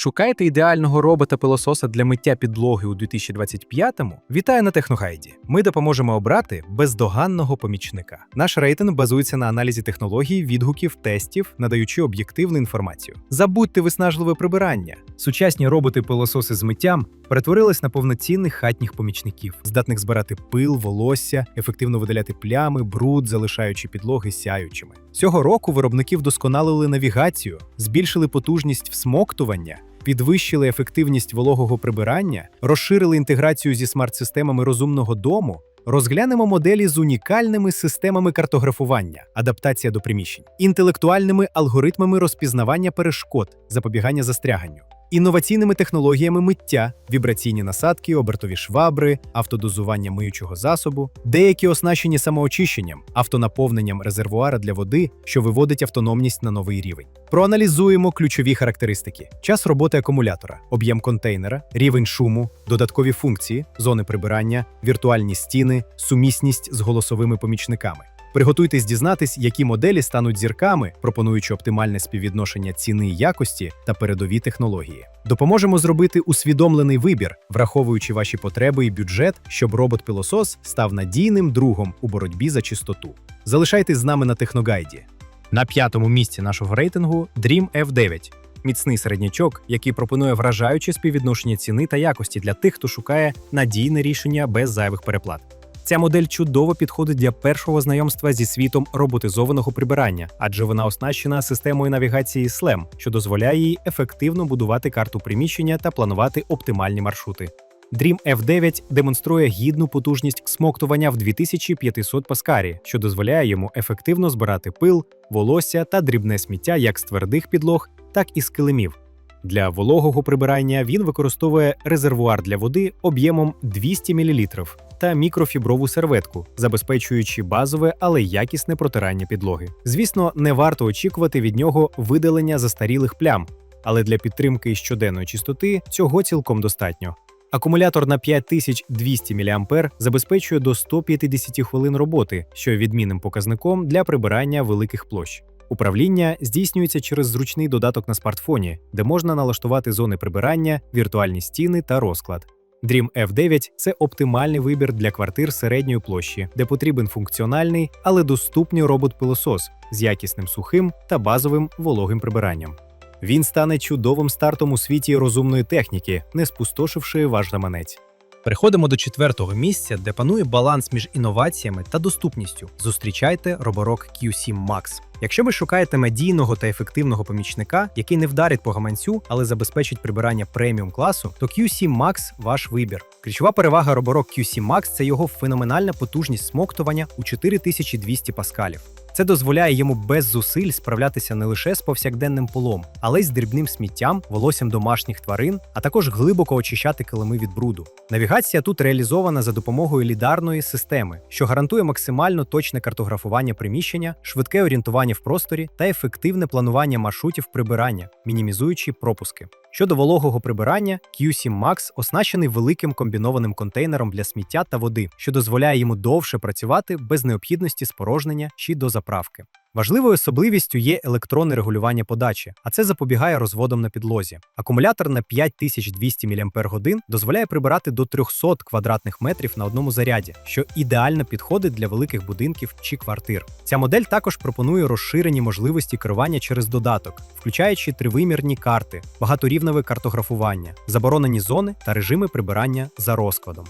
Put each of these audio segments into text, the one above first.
Шукаєте ідеального робота-пилососа для миття підлоги у 2025-му? Вітаю на Техногайді. Ми допоможемо обрати бездоганного помічника. Наш рейтинг базується на аналізі технологій, відгуків, тестів, надаючи об'єктивну інформацію. Забудьте виснажливе прибирання. Сучасні роботи-пилососи з миттям перетворились на повноцінних хатніх помічників, здатних збирати пил, волосся, ефективно видаляти плями, бруд, залишаючи підлоги сяючими. Цього року виробники вдосконалили навігацію, збільшили потужність всмоктування. Підвищили ефективність вологого прибирання, розширили інтеграцію зі смарт-системами розумного дому, розглянемо моделі з унікальними системами картографування, адаптація до приміщень, інтелектуальними алгоритмами розпізнавання перешкод, запобігання застряганню, інноваційними технологіями миття, вібраційні насадки, обертові швабри, автодозування миючого засобу, деякі оснащені самоочищенням, автонаповненням резервуара для води, що виводить автономність на новий рівень. Проаналізуємо ключові характеристики: час роботи акумулятора, об'єм контейнера, рівень шуму, додаткові функції, зони прибирання, віртуальні стіни, сумісність з голосовими помічниками. Приготуйтесь дізнатись, які моделі стануть зірками, пропонуючи оптимальне співвідношення ціни і якості та передові технології. Допоможемо зробити усвідомлений вибір, враховуючи ваші потреби і бюджет, щоб робот-пилосос став надійним другом у боротьбі за чистоту. Залишайтесь з нами на Техногайді. На п'ятому місці нашого рейтингу Dream F9. Міцний середнячок, який пропонує вражаюче співвідношення ціни та якості для тих, хто шукає надійне рішення без зайвих переплат. Ця модель чудово підходить для першого знайомства зі світом роботизованого прибирання, адже вона оснащена системою навігації SLAM, що дозволяє їй ефективно будувати карту приміщення та планувати оптимальні маршрути. Dream F9 демонструє гідну потужність смоктування в 2500 паскарі, що дозволяє йому ефективно збирати пил, волосся та дрібне сміття як з твердих підлог, так і з килимів. Для вологого прибирання він використовує резервуар для води об'ємом 200 мл та мікрофіброву серветку, забезпечуючи базове, але якісне протирання підлоги. Звісно, не варто очікувати від нього видалення застарілих плям, але для підтримки щоденної чистоти цього цілком достатньо. Акумулятор на 5200 мА забезпечує до 150 хвилин роботи, що є відмінним показником для прибирання великих площ. Управління здійснюється через зручний додаток на смартфоні, де можна налаштувати зони прибирання, віртуальні стіни та розклад. Dream F9 це оптимальний вибір для квартир середньої площі, де потрібен функціональний, але доступний робот-пилосос з якісним сухим та базовим вологим прибиранням. Він стане чудовим стартом у світі розумної техніки, не спустошивши ваш гаманець. Переходимо до четвертого місця, де панує баланс між інноваціями та доступністю. Зустрічайте Roborock Q7 Max. Якщо ви шукаєте медійного та ефективного помічника, який не вдарить по гаманцю, але забезпечить прибирання преміум класу, то Q7 Max – ваш вибір. Ключова перевага Roborock Q7 Max – це його феноменальна потужність смоктування у 4200 паскалів. Це дозволяє йому без зусиль справлятися не лише з повсякденним полом, але й з дрібним сміттям, волоссям домашніх тварин, а також глибоко очищати килими від бруду. Навігація тут реалізована за допомогою лідарної системи, що гарантує максимально точне картографування приміщення, швидке орієнтування в просторі та ефективне планування маршрутів прибирання, мінімізуючи пропуски. Щодо вологого прибирання, Q7 Max оснащений великим комбінованим контейнером для сміття та води, що дозволяє йому довше працювати без необхідності спорожнення чи дозаправки. Важливою особливістю є електронне регулювання подачі, а це запобігає розводам на підлозі. Акумулятор на 5200 мАч дозволяє прибирати до 300 квадратних метрів на одному заряді, що ідеально підходить для великих будинків чи квартир. Ця модель також пропонує розширені можливості керування через додаток, включаючи тривимірні карти, багаторівневе картографування, заборонені зони та режими прибирання за розкладом.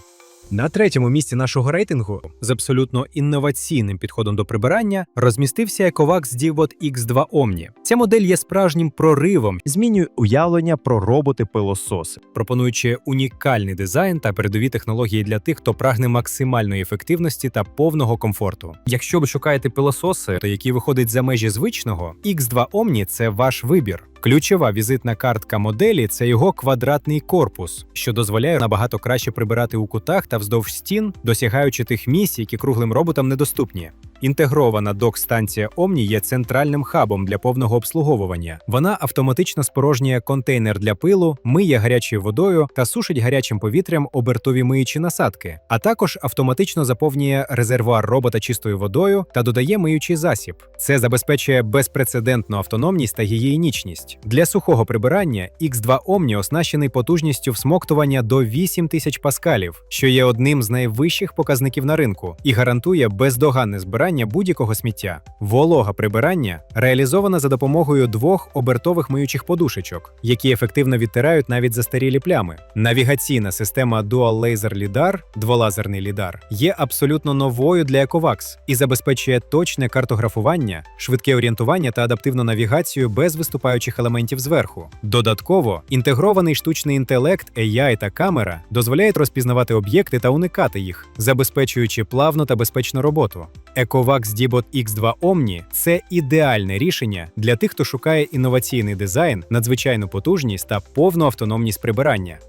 На третьому місці нашого рейтингу з абсолютно інноваційним підходом до прибирання розмістився Ecovacs Divbot X2 Omni. Ця модель є справжнім проривом, змінює уявлення про роботи-пилососи, пропонуючи унікальний дизайн та передові технології для тих, хто прагне максимальної ефективності та повного комфорту. Якщо ви шукаєте пилососи, то які виходять за межі звичного, X2 Omni – це ваш вибір. Ключова візитна картка моделі це його квадратний корпус, що дозволяє набагато краще прибирати у кутах та вздовж стін, досягаючи тих місць, які круглим роботам недоступні. Інтегрована док-станція Omni є центральним хабом для повного обслуговування. Вона автоматично спорожнює контейнер для пилу, миє гарячою водою та сушить гарячим повітрям обертові миючі насадки, а також автоматично заповнює резервуар робота чистою водою та додає миючий засіб. Це забезпечує безпрецедентну автономність та гігієнічність. Для сухого прибирання X2 Omni оснащений потужністю всмоктування до 8000 паскалів, що є одним з найвищих показників на ринку, і гарантує бездоганне збирання будь-якого сміття. Волога прибирання реалізована за допомогою двох обертових миючих подушечок, які ефективно відтирають навіть застарілі плями. Навігаційна система Dual Laser LiDAR, дволазерний лідар, є абсолютно новою для Ecovax і забезпечує точне картографування, швидке орієнтування та адаптивну навігацію без виступаючих елементів зверху. Додатково, інтегрований штучний інтелект, AI та камера дозволяють розпізнавати об'єкти та уникати їх, забезпечуючи плавну та безпечну роботу. Ecovax Dbot X2 Omni – це ідеальне рішення для тих, хто шукає інноваційний дизайн, надзвичайну потужність та повну автономність прибирання.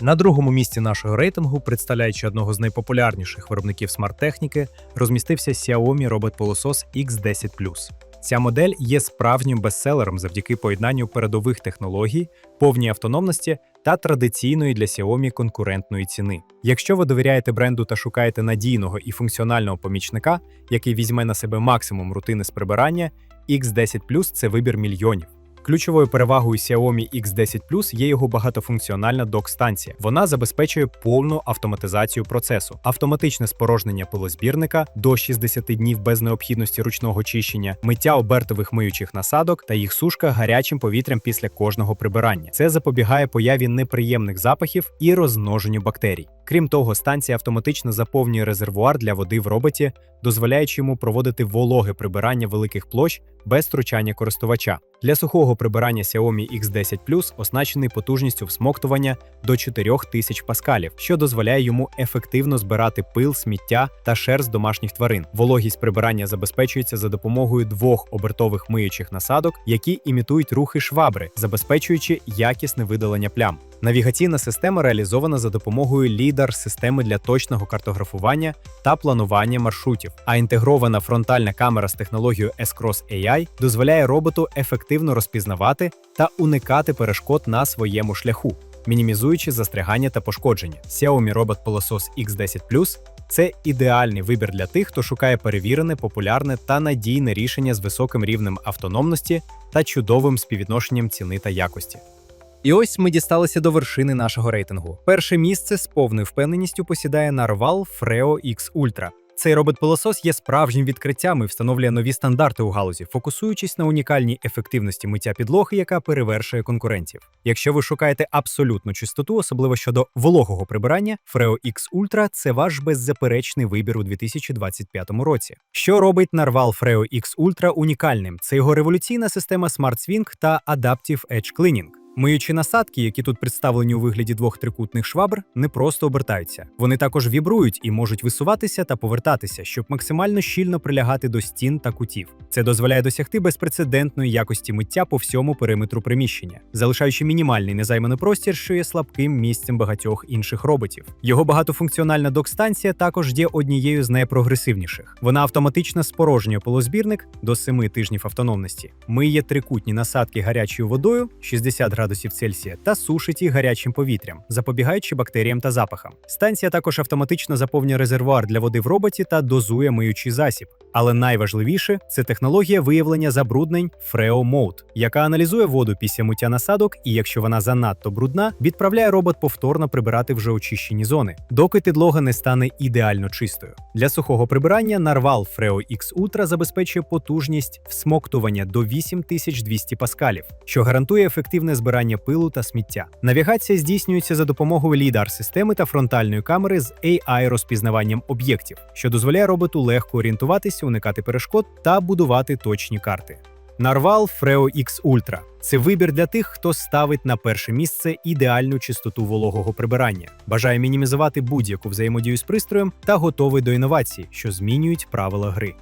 На другому місці нашого рейтингу, представляючи одного з найпопулярніших виробників смарт-техніки, розмістився Xiaomi робот-пилосос X10 Ця модель є справжнім бестселером завдяки поєднанню передових технологій, повній автономності та традиційної для Xiaomi конкурентної ціни. Якщо ви довіряєте бренду та шукаєте надійного і функціонального помічника, який візьме на себе максимум рутини з прибирання, X10 це вибір мільйонів. Ключовою перевагою Xiaomi X10 Plus є його багатофункціональна док-станція. Вона забезпечує повну автоматизацію процесу, автоматичне спорожнення пилозбірника до 60 днів без необхідності ручного чищення, миття обертових миючих насадок та їх сушка гарячим повітрям після кожного прибирання. Це запобігає появі неприємних запахів і розмноженню бактерій. Крім того, станція автоматично заповнює резервуар для води в роботі, дозволяючи йому проводити вологе прибирання великих площ без втручання користувача. Для сухого прибирання Xiaomi X10 Plus оснащений потужністю всмоктування до 4000 паскалів, що дозволяє йому ефективно збирати пил, сміття та шерсть домашніх тварин. Вологість прибирання забезпечується за допомогою двох обертових миючих насадок, які імітують рухи швабри, забезпечуючи якісне видалення плям. Навігаційна система реалізована за допомогою лідар системи для точного картографування та планування маршрутів. А інтегрована фронтальна камера з технологією S-Cross AI дозволяє роботу ефективно розпізнавати та уникати перешкод на своєму шляху, мінімізуючи застрягання та пошкодження. Xiaomi робот пилосос X10 Plus це ідеальний вибір для тих, хто шукає перевірене, популярне та надійне рішення з високим рівнем автономності та чудовим співвідношенням ціни та якості. І ось ми дісталися до вершини нашого рейтингу. Перше місце з повною впевненістю посідає Narval Freo X Ultra. Цей робот-пилосос є справжнім відкриттям і встановлює нові стандарти у галузі, фокусуючись на унікальній ефективності миття підлоги, яка перевершує конкурентів. Якщо ви шукаєте абсолютну чистоту, особливо щодо вологого прибирання, Freo X Ultra – це ваш беззаперечний вибір у 2025 році. Що робить Narval Freo X Ultra унікальним? Це його революційна система Smart Swing та Adaptive Edge Cleaning. Миючі насадки, які тут представлені у вигляді двох трикутних швабр, не просто обертаються. Вони також вібрують і можуть висуватися та повертатися, щоб максимально щільно прилягати до стін та кутів. Це дозволяє досягти безпрецедентної якості миття по всьому периметру приміщення, залишаючи мінімальний незайманий простір, що є слабким місцем багатьох інших роботів. Його багатофункціональна док-станція також є однією з найпрогресивніших. Вона автоматично спорожнює полозбірник до 7 тижнів автономності. Миє трикутні насадки гарячою водою 60 градусів Цельсія та сушить їх гарячим повітрям, запобігаючи бактеріям та запахам. Станція також автоматично заповнює резервуар для води в роботі та дозує миючий засіб. Але найважливіше це технологія виявлення забруднень Freo Mode, яка аналізує воду після миття насадок, і якщо вона занадто брудна, відправляє робот повторно прибирати вже очищені зони, доки підлога не стане ідеально чистою. Для сухого прибирання Narval Freo X Ultra забезпечує потужність всмоктування до 8200 паскалів, що гарантує ефективне збирання пилу та сміття. Навігація здійснюється за допомогою лідар системи та фронтальної камери з AI розпізнаванням об'єктів, що дозволяє роботу легко орієнтуватися, уникати перешкод та будувати точні карти. Narval Freo X Ultra – це вибір для тих, хто ставить на перше місце ідеальну чистоту вологого прибирання, бажає мінімізувати будь-яку взаємодію з пристроєм та готовий до інновацій, що змінюють правила гри.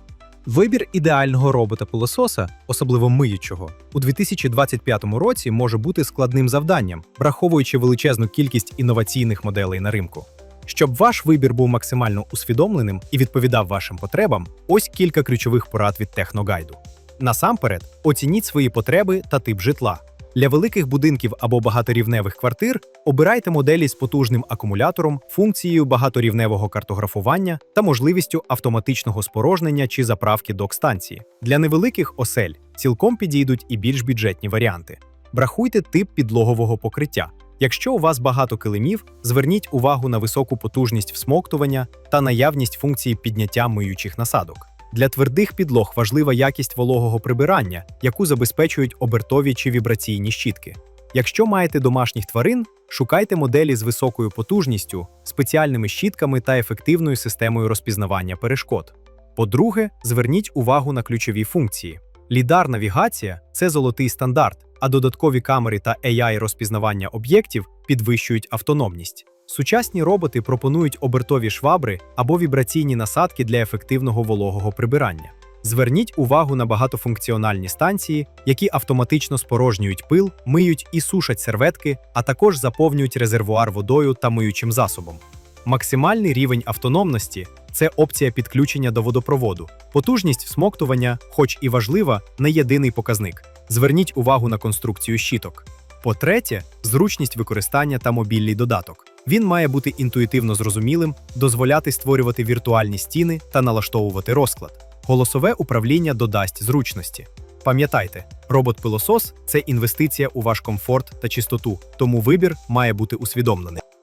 Вибір ідеального робота-пилососа, особливо миючого, у 2025 році може бути складним завданням, враховуючи величезну кількість інноваційних моделей на ринку. Щоб ваш вибір був максимально усвідомленим і відповідав вашим потребам, ось кілька ключових порад від техногайду. Насамперед, оцініть свої потреби та тип житла. Для великих будинків або багаторівневих квартир обирайте моделі з потужним акумулятором, функцією багаторівневого картографування та можливістю автоматичного спорожнення чи заправки док-станції. Для невеликих осель цілком підійдуть і більш бюджетні варіанти. Брахуйте тип підлогового покриття. Якщо у вас багато килимів, зверніть увагу на високу потужність всмоктування та наявність функції підняття миючих насадок. Для твердих підлог важлива якість вологого прибирання, яку забезпечують обертові чи вібраційні щітки. Якщо маєте домашніх тварин, шукайте моделі з високою потужністю, спеціальними щітками та ефективною системою розпізнавання перешкод. По-друге, зверніть увагу на ключові функції. Лідар-навігація це золотий стандарт, а додаткові камери та AI розпізнавання об'єктів підвищують автономність. Сучасні роботи пропонують обертові швабри або вібраційні насадки для ефективного вологого прибирання. Зверніть увагу на багатофункціональні станції, які автоматично спорожнюють пил, миють і сушать серветки, а також заповнюють резервуар водою та миючим засобом. Максимальний рівень автономності це опція підключення до водопроводу. Потужність всмоктування, хоч і важлива, не єдиний показник. Зверніть увагу на конструкцію щіток. По-третє, зручність використання та мобільний додаток. Він має бути інтуїтивно зрозумілим, дозволяти створювати віртуальні стіни та налаштовувати розклад. Голосове управління додасть зручності. Пам'ятайте, робот-пилосос це інвестиція у ваш комфорт та чистоту, тому вибір має бути усвідомлений.